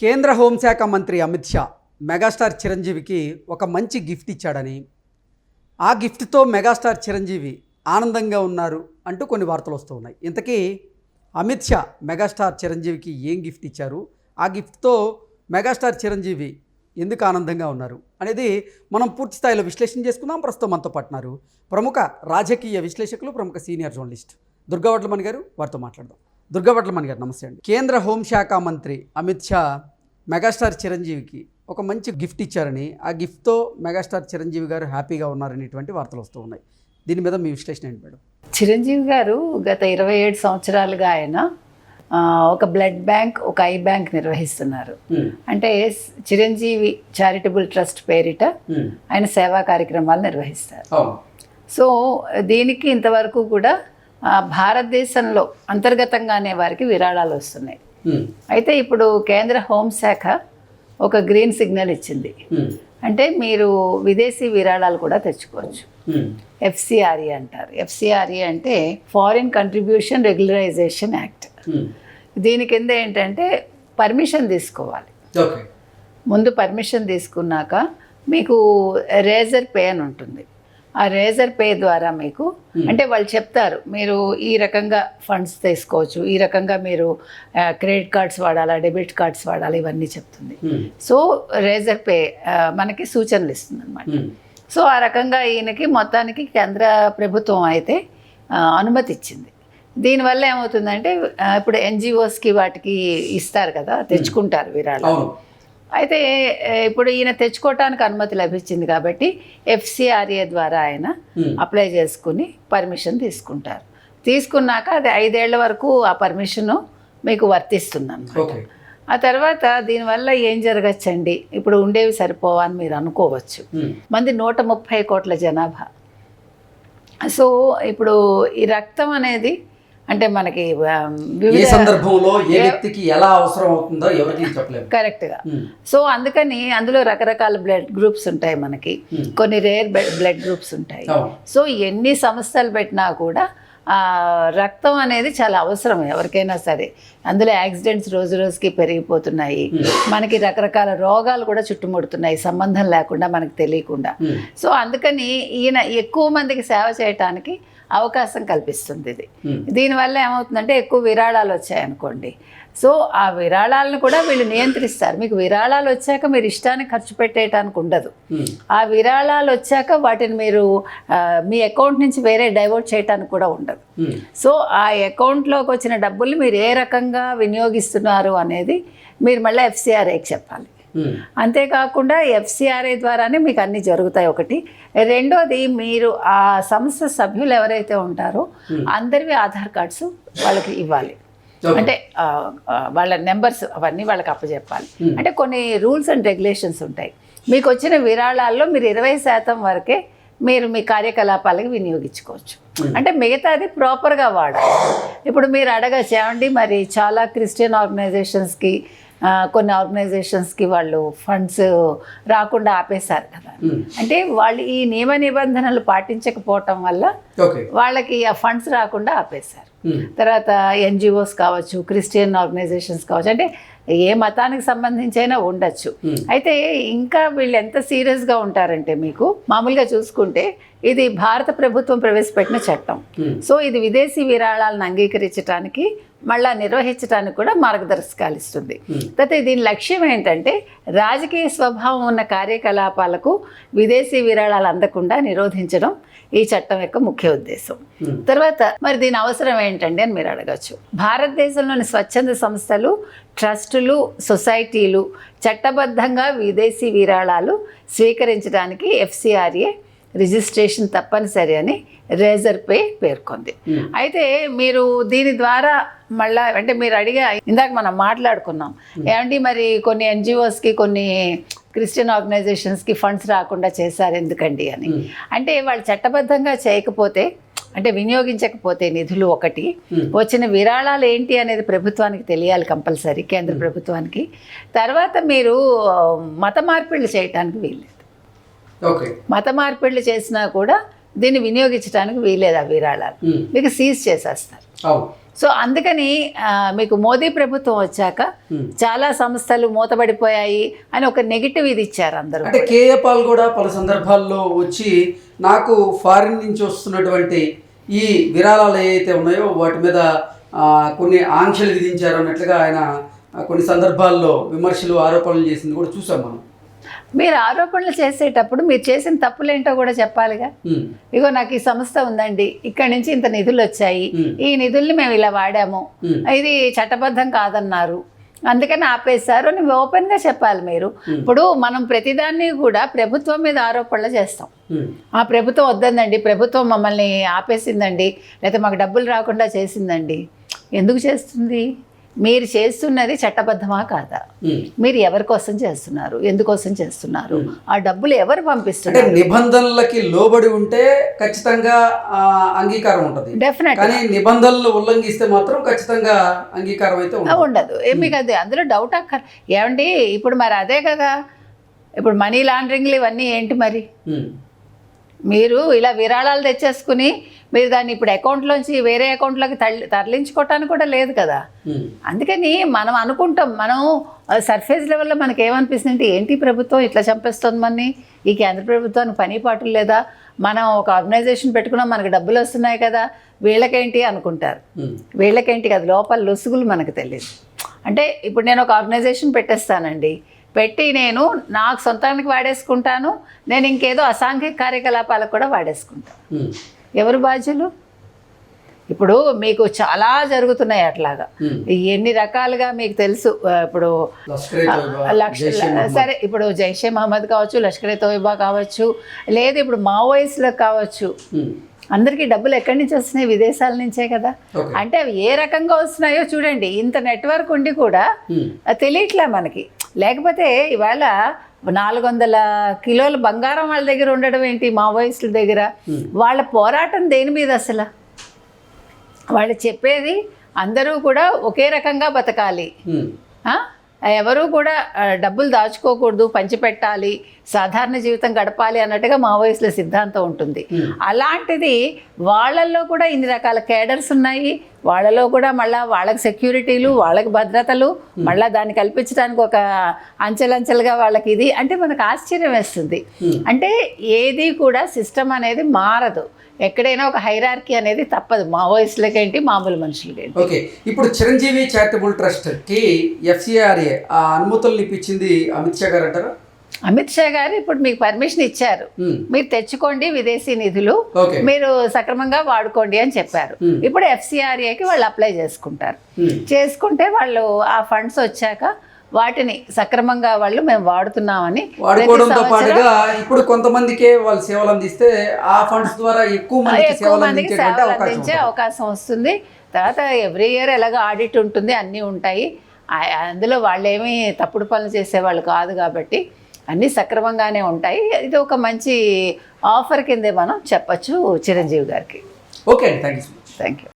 కేంద్ర హోంశాఖ మంత్రి అమిత్ షా మెగాస్టార్ చిరంజీవికి ఒక మంచి గిఫ్ట్ ఇచ్చాడని. ఆ గిఫ్ట్తో మెగాస్టార్ చిరంజీవి ఆనందంగా ఉన్నారు అంటూ కొన్ని వార్తలు వస్తూ ఉన్నాయి ఇంతకీ అమిత్ షా మెగాస్టార్ చిరంజీవికి ఏం గిఫ్ట్ ఇచ్చారు? ఆ గిఫ్ట్తో మెగాస్టార్ చిరంజీవి ఎందుకు ఆనందంగా ఉన్నారు? అనేది మనం పూర్తి స్థాయిలో విశ్లేషణ చేసుకుందాం. ప్రస్తుతం మనతో పట్టినారు ప్రముఖ రాజకీయ విశ్లేషకులు ప్రముఖ సీనియర్ జర్నలిస్ట్ దుర్గావట్లమణి గారు. వారితో మాట్లాడదాం. దుర్గావట్లమణి గారు నమస్తే అండి. కేంద్ర హోంశాఖ మంత్రి అమిత్ షా మెగాస్టార్ చిరంజీవికి ఒక మంచి గిఫ్ట్ ఇచ్చారని ఆ గిఫ్ట్తో మెగాస్టార్ చిరంజీవి గారు హ్యాపీగా ఉన్నారనేటువంటి వార్తలు వస్తూ ఉన్నాయి. దీని మీద మీ విశ్లేషణ ఏంటి మేడం? చిరంజీవి గారు గత ఇరవై ఏడు సంవత్సరాలుగా ఆయన ఒక బ్లడ్ బ్యాంక్ ఒక ఐ బ్యాంక్ నిర్వహిస్తున్నారు. అంటే చిరంజీవి చారిటబుల్ ట్రస్ట్ పేరిట ఆయన సేవా కార్యక్రమాలు నిర్వహిస్తారు. సో దీనికి ఇంతవరకు కూడా భారతదేశంలో అంతర్గతంగానే వారికి విరాళాలు వస్తున్నాయి. అయితే ఇప్పుడు కేంద్ర హోంశాఖ ఒక గ్రీన్ సిగ్నల్ ఇచ్చింది. అంటే మీరు విదేశీ విరాళాలు కూడా తెచ్చుకోవచ్చు. ఎఫ్సిఆర్ఈ అంటారు. ఎఫ్సిఆర్ఈ అంటే ఫారిన్ కంట్రిబ్యూషన్ రెగ్యులరైజేషన్ యాక్ట్ దీని కింద ఏంటంటే పర్మిషన్ తీసుకోవాలి. ఓకే. ముందు పర్మిషన్ తీసుకున్నాక మీకు రేజర్ పే అని ఉంటుంది. ఆ రేజర్ పే ద్వారా మీకు అంటే వాళ్ళు చెప్తారు మీరు ఈ రకంగా ఫండ్స్ తీసుకోవచ్చు ఈ రకంగా మీరు క్రెడిట్ కార్డ్స్ వాడాలా డెబిట్ కార్డ్స్ వాడాలా ఇవన్నీ చెప్తుంది. సో రేజర్ పే మనకి సూచనలు ఇస్తుంది అనమాట సో ఆ రకంగా ఈయనకి మొత్తానికి కేంద్ర ప్రభుత్వం అయితే అనుమతి ఇచ్చింది. దీనివల్ల ఏమవుతుందంటే ఇప్పుడు ఎన్జిఓస్కి వాటికి ఇస్తారు కదా తెచ్చుకుంటారు విరాళాలు. అయితే ఇప్పుడు ఈయన తెచ్చుకోవటానికి అనుమతి లభించింది కాబట్టి ఎఫ్సిఆర్ఏ ద్వారా ఆయన అప్లై చేసుకుని పర్మిషన్ తీసుకుంటారు. తీసుకున్నాక అది ఐదేళ్ళ వరకు ఆ పర్మిషను మీకు వర్తిస్తుంది అన్నమాట ఓకే. ఆ తర్వాత దీనివల్ల ఏం జరగచ్చండి? ఇప్పుడు ఉండేవి సరిపోవా అని మీరు అనుకోవచ్చు. మంది నూట ముప్పై కోట్ల జనాభా. సో ఇప్పుడు ఈ రక్తం అనేది అంటే మనకి ఏ సందర్భంలో ఏ వ్యక్తికి ఎలా అవసరం అవుతుందో ఎవరికి చెప్పలేము. కరెక్ట్గా సో అందుకని అందులో రకరకాల బ్లడ్ గ్రూప్స్ ఉంటాయి మనకి. కొన్ని రేర్ బ్లడ్ గ్రూప్స్ ఉంటాయి. సో ఎన్ని సంస్థలు పెట్టినా కూడా రక్తం అనేది చాలా అవసరం ఎవరికైనా సరే. అందులో యాక్సిడెంట్స్ రోజు రోజుకి పెరిగిపోతున్నాయి. మనకి రకరకాల రోగాలు కూడా చుట్టుముడుతున్నాయి. సంబంధం లేకుండా మనకి తెలియకుండా. సో అందుకని ఈయన ఎక్కువ మందికి సేవ చేయటానికి అవకాశం కల్పిస్తుంది ఇది. దీనివల్ల ఏమవుతుందంటే ఎక్కువ విరాళాలు వచ్చాయనుకోండి. సో ఆ విరాళాలను కూడా వీళ్ళు నియంత్రిస్తారు. మీకు విరాళాలు వచ్చాక మీరు ఇష్టానికి ఖర్చు పెట్టేయటానికి ఉండదు. ఆ విరాళాలు వచ్చాక వాటిని మీరు మీ అకౌంట్ నుంచి వేరే డైవర్ట్ చేయటానికి కూడా ఉండదు. సో ఆ అకౌంట్లోకి వచ్చిన డబ్బుల్ని మీరు ఏ రకంగా వినియోగిస్తున్నారు అనేది మీరు మళ్ళీ ఎఫ్సిఆర్ఏకి చెప్పాలి. అంతేకాకుండా ఎఫ్సిఆర్ఏ ద్వారానే మీకు అన్నీ జరుగుతాయి ఒకటి. రెండోది మీరు ఆ సంస్థ సభ్యులు ఎవరైతే ఉంటారో అందరివి ఆధార్ కార్డ్స్ వాళ్ళకి ఇవ్వాలి. అంటే వాళ్ళ నెంబర్స్ అవన్నీ వాళ్ళకి అప్పచెప్పాలి అంటే కొన్ని రూల్స్ అండ్ రెగ్యులేషన్స్ ఉంటాయి. మీకు వచ్చిన విరాళాల్లో మీరు ఇరవై శాతం వరకే మీరు మీ కార్యకలాపాలకు వినియోగించుకోవచ్చు. అంటే మిగతాది ప్రాపర్గా వాడాలి. ఇప్పుడు మీరు అడగచ్చు ఏమండి మరి చాలా క్రిస్టియన్ ఆర్గనైజేషన్స్కి కొన్ని ఆర్గనైజేషన్స్కి వాళ్ళు ఫండ్స్ రాకుండా ఆపేశారు కదా. అంటే వాళ్ళు ఈ నియమ నిబంధనలు పాటించకపోవటం వల్ల వాళ్ళకి ఆ ఫండ్స్ రాకుండా ఆపేశారు. తర్వాత ఎన్జిఓస్ కావచ్చు క్రిస్టియన్ ఆర్గనైజేషన్స్ కావచ్చు అంటే ఏ మతానికి సంబంధించి అయినా ఉండొచ్చు అయితే ఇంకా వీళ్ళు ఎంత సీరియస్గా ఉంటారంటే మీకు మామూలుగా చూసుకుంటే ఇది భారత ప్రభుత్వం ప్రవేశపెట్టిన చట్టం. సో ఇది విదేశీ విరాళాలను అంగీకరించడానికి మళ్ళా నిర్వహించడానికి కూడా మార్గదర్శకాలు ఇస్తుంది. అయితే దీని లక్ష్యం ఏంటంటే రాజకీయ స్వభావం ఉన్న కార్యకలాపాలకు విదేశీ విరాళాలు అందకుండా నిరోధించడం ఈ చట్టం యొక్క ముఖ్య ఉద్దేశం. తర్వాత మరి దీని అవసరం ఏంటండి అని మీరు అడగచ్చు. భారతదేశంలోని స్వచ్ఛంద సంస్థలు ట్రస్టులు సొసైటీలు చట్టబద్ధంగా విదేశీ విరాళాలు స్వీకరించడానికి ఎఫ్సిఆర్ఏ రిజిస్ట్రేషన్ తప్పనిసరి అని రేజర్ పే పేర్కొంది. అయితే మీరు దీని ద్వారా మళ్ళా అంటే మీరు అడిగా ఇందాక మనం మాట్లాడుకున్నాం. ఏమండి మరి కొన్ని ఎన్జిఓస్కి కొన్ని క్రిస్టియన్ ఆర్గనైజేషన్స్కి ఫండ్స్ రాకుండా చేశారు ఎందుకండి అని. అంటే వాళ్ళు చట్టబద్ధంగా చేయకపోతే అంటే వినియోగించకపోతే నిధులు ఒకటి. వచ్చిన విరాళాలు ఏంటి అనేది ప్రభుత్వానికి తెలియాలి కంపల్సరీ కేంద్ర ప్రభుత్వానికి. తర్వాత మీరు మత మార్పిళ్ళు చేయటానికి వీల్లేదు. ఓకే. మత మార్పిళ్ళు చేసినా కూడా దీన్ని వినియోగించడానికి వీలేదు ఆ విరాళాలు. మీకు సీజ్ చేసేస్తారు. సో అందుకని మీకు మోదీ ప్రభుత్వం వచ్చాక Hmm. చాలా సంస్థలు మూతబడిపోయాయి అని ఒక నెగిటివ్ ఇది ఇచ్చారు అందరూ. అంటే కేఏ పాల్ కూడా పలు సందర్భాల్లో వచ్చి నాకు ఫారిన్ నుంచి వస్తున్నటువంటి ఈ విరాళాలు ఏవైతే ఉన్నాయో వాటి మీద కొన్ని ఆంక్షలు విధించారు అన్నట్లుగా ఆయన కొన్ని సందర్భాల్లో విమర్శలు ఆరోపణలు చేసింది కూడా చూసాం మనం మీరు ఆరోపణలు చేసేటప్పుడు మీరు చేసిన తప్పులేంటో కూడా చెప్పాలిగా ఇగో నాకు ఈ సంస్థ ఉందండి ఇక్కడి నుంచి ఇంత నిధులు వచ్చాయి. ఈ నిధుల్ని మేము ఇలా వాడాము. ఇది చట్టబద్ధం కాదన్నారు అందుకని ఆపేశారు. అని ఓపెన్గా చెప్పాలి మీరు. ఇప్పుడు మనం ప్రతిదాన్ని కూడా ప్రభుత్వం మీద ఆరోపణలు చేస్తాం. ఆ ప్రభుత్వం వద్దందండి ప్రభుత్వం మమ్మల్ని ఆపేసిందండి లేకపోతే మాకు డబ్బులు రాకుండా చేసిందండి. ఎందుకు చేస్తుంది? మీరు చేస్తున్నది చట్టబద్ధమా కాదా. మీరు ఎవరి కోసం చేస్తున్నారు? ఎందుకోసం చేస్తున్నారు? ఆ డబ్బులు ఎవరు పంపిస్తున్నారు? నిబంధనలకి లోబడి ఉంటే ఖచ్చితంగా అంగీకారం ఉంటుంది. డెఫినెట్ కానీ నిబంధనలు ఉల్లంఘిస్తే మాత్రం ఖచ్చితంగా అంగీకారం అయితే ఉండదు. ఉండదు. ఏ మీకు అది అందులో డౌట్ అక్కర్ ఏమండి? ఇప్పుడు మరి అదే కదా. ఇప్పుడు మనీ లాండరింగ్లు ఇవన్నీ ఏంటి మరి? మీరు ఇలా విరాళాలు తెచ్చేసుకుని మీరు దాన్ని ఇప్పుడు అకౌంట్లోంచి వేరే అకౌంట్లోకి తరలి తరలించుకోవటానికి కూడా లేదు కదా. అందుకని మనం అనుకుంటాం మనం సర్ఫేస్ లెవెల్లో మనకి ఏమనిపిస్తుంది అంటే ఏంటి ప్రభుత్వం ఇట్లా చంపేస్తుంది మనని? ఈ కేంద్ర ప్రభుత్వానికి పని పాటలు లేదా? మనం ఒక ఆర్గనైజేషన్ పెట్టుకున్నాం మనకి డబ్బులు వస్తున్నాయి కదా వీళ్ళకేంటి అనుకుంటారు. వీళ్ళకేంటి కదా లోపల లొసుగులు మనకు తెలియదు అంటే ఇప్పుడు నేను ఒక ఆర్గనైజేషన్ పెట్టేస్తానండి. పెట్టి నేను నాకు సొంతానికి వాడేసుకుంటాను. నేను ఇంకేదో అసాంఘిక కార్యకలాపాలకు కూడా వాడేసుకుంటాను ఎవరు బాధ్యులు? ఇప్పుడు మీకు చాలా జరుగుతున్నాయి అట్లాగా. ఎన్ని రకాలుగా మీకు తెలుసు ఇప్పుడు లక్ష. సరే ఇప్పుడు జైషే మహమ్మద్ కావచ్చు లష్కర్ తోయిబా కావచ్చు లేదు ఇప్పుడు మావోయిస్టులకు కావచ్చు. అందరికీ డబ్బులు ఎక్కడి నుంచి వస్తున్నాయి? విదేశాల నుంచే కదా. అంటే అవి ఏ రకంగా వస్తున్నాయో చూడండి. ఇంత నెట్వర్క్ ఉండి కూడా తెలియట్లే మనకి. లేకపోతే ఇవాళ నాలుగు వందల కిలోల బంగారం వాళ్ళ దగ్గర ఉండడం ఏంటి? మావోయిస్టుల దగ్గర. వాళ్ళ పోరాటం దేని మీద అసలు? వాళ్ళు చెప్పేది అందరూ కూడా ఒకే రకంగా బతకాలి? ఎవరూ కూడా డబ్బులు దాచుకోకూడదు పంచిపెట్టాలి సాధారణ జీవితం గడపాలి అన్నట్టుగా మావోయిస్టుల సిద్ధాంతం ఉంటుంది. అలాంటిది వాళ్ళల్లో కూడా ఇన్ని రకాల కేడర్స్ ఉన్నాయి. వాళ్ళలో కూడా మళ్ళా వాళ్ళకి సెక్యూరిటీలు వాళ్ళకి భద్రతలు మళ్ళా దాన్ని కల్పించడానికి ఒక అంచెలంచెలుగా వాళ్ళకి ఇది. అంటే మనకు ఆశ్చర్యం వేస్తుంది. అంటే ఏది కూడా సిస్టమ్ అనేది మారదు. ఎక్కడైనా ఒక హైరార్కీ అనేది తప్పదు. మావోయిస్టులకేంటి మామూలు మనుషులకేంటి ఓకే. ఇప్పుడు చిరంజీవి చారిటబుల్ ట్రస్ట్కి ఎఫ్సిఆర్ఏ ఆ అనుమతులను ఇప్పించింది అమిత్ షా గారు అంటారా? అమిత్ షా గారు ఇప్పుడు మీకు పర్మిషన్ ఇచ్చారు. ఉమ్, మీరు తెచ్చుకోండి విదేశీ నిధులు. మీరు సక్రమంగా వాడుకోండి అని చెప్పారు. Hmm. ఇప్పుడు ఎఫ్సిఆర్ఏకి వాళ్ళు అప్లై చేసుకుంటారు. ఉమ్, చేసుకుంటే వాళ్ళు ఆ ఫండ్స్ వచ్చాక వాటిని సక్రమంగా వాళ్ళు మేము వాడుతున్నామని వాడుకోవడంతో పాటుగా ఇప్పుడు కొంతమందికే వాళ్ళు సేవలు అందిస్తే ఆ ఫండ్స్ ద్వారా ఎక్కువ మందికి సేవలు అందించే. అవకాశం వస్తుంది. తర్వాత ఎవ్రీ ఇయర్ ఎలాగో ఆడిట్ ఉంటుంది అన్నీ ఉంటాయి. అందులో వాళ్ళు ఏమీ తప్పుడు పనులు చేసేవాళ్ళు కాదు కాబట్టి అన్నీ సక్రమంగానే ఉంటాయి. ఇది ఒక మంచి ఆఫర్ కిందే మనం చెప్పచ్చు చిరంజీవి గారికి. ఓకే అండి. Thank you thank you